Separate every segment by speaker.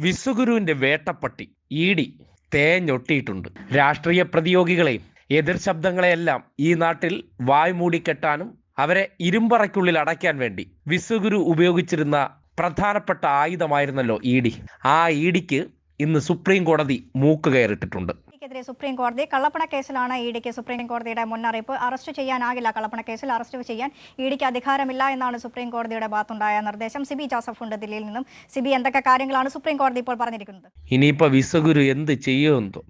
Speaker 1: വിശ്വഗുരുവിന്റെ വേട്ടപ്പട്ടി E D തേഞ്ഞൊട്ടിയിട്ടുണ്ട് രാഷ്ട്രീയ പ്രതിയോഗികളെയും എതിർ ശബ്ദങ്ങളെയെല്ലാം ഈ നാട്ടിൽ വായ് മൂടിക്കെട്ടാനും അവരെ ഇരുമ്പറയ്ക്കുള്ളിൽ അടയ്ക്കാൻ വേണ്ടി വിശ്വഗുരു ഉപയോഗിച്ചിരുന്ന പ്രധാനപ്പെട്ട ആയുധമായിരുന്നല്ലോ ഇ ഡി ആ ഇ ഡിക്ക് ഇന്ന് സുപ്രീം കോടതി മൂക്ക് കയറിട്ടിട്ടുണ്ട്
Speaker 2: ഇഡിക്കെതിരെ സുപ്രീം കോടതി കള്ളപ്പണ കേസിലാണ് ഇഡിക്ക് സുപ്രീം കോടതിയുടെ മുന്നറിയിപ്പ്. അറസ്റ്റ് ചെയ്യാനാകില്ല കള്ളപ്പണ കേസിൽ അറസ്റ്റ് ചെയ്യാൻ ഇഡിക്ക് അധികാരമില്ല എന്നാണ് സുപ്രീം കോടതിയുടെ ഭാഗത്തുണ്ടായ നിർദ്ദേശം. സിബി ജോസഫ് ഉണ്ട് ദില്ലിയിൽ നിന്നും. സിബി എന്തൊക്കെ കാര്യങ്ങളാണ് സുപ്രീം കോടതി ഇപ്പോൾ പറഞ്ഞിരിക്കുന്നത്?
Speaker 1: ഇനിയിപ്പോൾ വിശ്വഗുരു എന്ത് ചെയ്യുമെന്നോ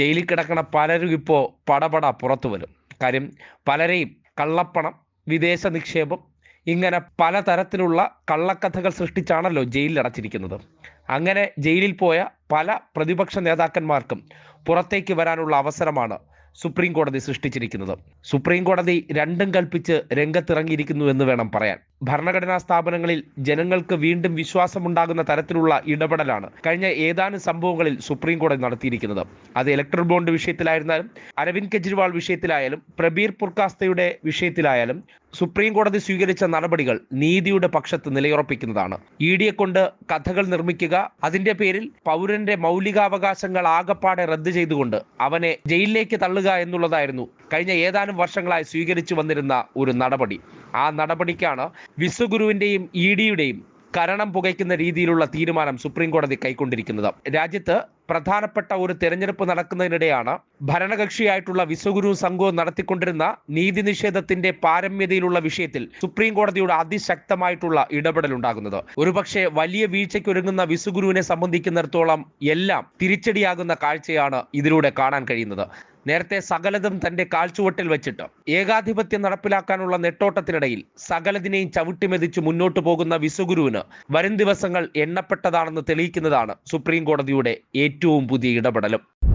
Speaker 1: ജയിലിൽ കിടക്കണ പലരും ഇപ്പോ പടപട പുറത്തു വരും. കാര്യം പലരെയും കള്ളപ്പണം വിദേശ നിക്ഷേപം ഇങ്ങനെ പലതരത്തിലുള്ള കള്ളക്കഥകൾ സൃഷ്ടിച്ചാണല്ലോ ജയിലിൽ അടച്ചിരിക്കുന്നത്. അങ്ങനെ ജയിലിൽ പോയ പല പ്രതിപക്ഷ നേതാക്കന്മാർക്കും പുറത്തേക്ക് വരാനുള്ള അവസരമാണ് സുപ്രീം കോടതി സൃഷ്ടിച്ചിരിക്കുന്നത്. സുപ്രീം കോടതി രണ്ടും കൽപ്പിച്ച് രംഗത്തിറങ്ങിയിരിക്കുന്നു എന്ന് വേണം പറയാൻ. ഭരണഘടനാ സ്ഥാപനങ്ങളിൽ ജനങ്ങൾക്ക് വീണ്ടും വിശ്വാസമുണ്ടാകുന്ന തരത്തിലുള്ള ഇടപെടലാണ് കഴിഞ്ഞ ഏതാനും സംഭവങ്ങളിൽ സുപ്രീം കോടതി നടത്തിയിരിക്കുന്നത്. അത് ഇലക്ട്രൽ ബോണ്ട് വിഷയത്തിലായിരുന്നാലും അരവിന്ദ് കെജ്രിവാൾ വിഷയത്തിലായാലും പ്രബീർ പുർക്കാസ്തയുടെ വിഷയത്തിലായാലും സുപ്രീം കോടതി സ്വീകരിച്ച നടപടികൾ നീതിയുടെ പക്ഷത്ത് നിലയുറപ്പിക്കുന്നതാണ്. ഇ ഡിയെ കൊണ്ട് കഥകൾ നിർമ്മിക്കുക അതിന്റെ പേരിൽ പൗരന്റെ മൗലികാവകാശങ്ങൾ ആകപ്പാടെ റദ്ദ് ചെയ്തുകൊണ്ട് അവനെ ജയിലിലേക്ക് തള്ളുക എന്നുള്ളതായിരുന്നു കഴിഞ്ഞ ഏതാനും വർഷങ്ങളായി സ്വീകരിച്ചു വന്നിരുന്ന ഒരു നടപടി. ആ നടപടിക്കാണ് വിശ്വഗുരുവിന്റെയും ഇ ഡിയുടെയും കരണം പുകയ്ക്കുന്ന രീതിയിലുള്ള തീരുമാനം സുപ്രീം കോടതി കൈക്കൊണ്ടിരിക്കുന്നത്. രാജ്യത്ത് പ്രധാനപ്പെട്ട ഒരു തെരഞ്ഞെടുപ്പ് നടക്കുന്നതിനിടെയാണ് ഭരണകക്ഷിയായിട്ടുള്ള വിശ്വഗുരു സംഘവും നടത്തിക്കൊണ്ടിരുന്ന നീതി നിഷേധത്തിന്റെ പാരമ്യതയിലുള്ള വിഷയത്തിൽ സുപ്രീം കോടതിയുടെ അതിശക്തമായിട്ടുള്ള ഇടപെടൽ ഉണ്ടാകുന്നത് ഒരുപക്ഷെ വലിയ വീഴ്ചയ്ക്ക് ഒരുങ്ങുന്ന വിശ്വഗുരുവിനെ സംബന്ധിക്കുന്നിടത്തോളം എല്ലാം തിരിച്ചടിയാകുന്ന കാഴ്ചയാണ് ഇതിലൂടെ കാണാൻ കഴിയുന്നത്. നേരത്തെ സകലതും തന്റെ കാൽച്ചുവട്ടിൽ വെച്ചിട്ട് ഏകാധിപത്യം നടപ്പിലാക്കാനുള്ള നെട്ടോട്ടത്തിനിടയിൽ സകലതിനെയും ചവിട്ടിമെതിച്ച് മുന്നോട്ടു പോകുന്ന വിശ്വഗുരുവിന് വരും ദിവസങ്ങൾ എണ്ണപ്പെട്ടതാണെന്ന് തെളിയിക്കുന്നതാണ് സുപ്രീം കോടതിയുടെ ഏറ്റവും പുതിയ ഇടപെടലും.